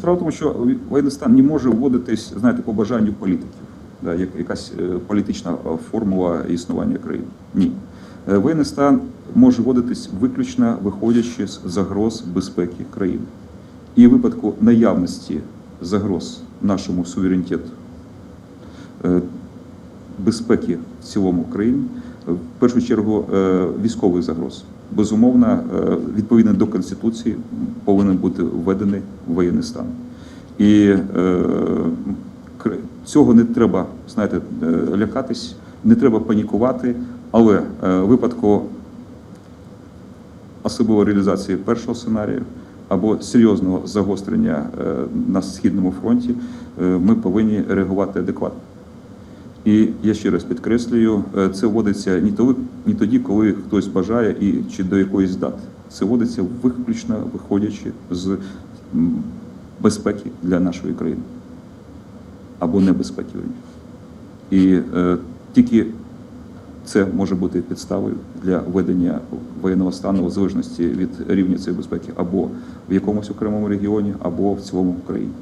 Справа в тому, що воєнний стан не може вводитись, знаєте, по бажанню політиків, да, як якась е, політична е, формула існування країни. Ні. Е, Воєнний стан може вводитись виключно виходячи з загроз безпеки країни. І в випадку наявності загроз нашому суверенітету, безпеки в цілому країни, в першу чергу е, військових загроз. Безумовно, е, відповідно до Конституції повинен бути введений воєнний стан. І е, цього не треба, знаєте, лякатись, не треба панікувати, але в випадку особливо реалізації першого сценарію або серйозного загострення на східному фронті, ми повинні реагувати адекватно. І я ще раз підкреслюю, е, це вводиться не тоді, коли хтось бажає і чи до якоїсь дати. Це вводиться виключно виходячи з безпеки для нашої країни або небезпеки. І е, тільки це може бути підставою для введення воєнного стану в залежності від рівня цієї безпеки або в якомусь окремому регіоні, або в цілому в країні.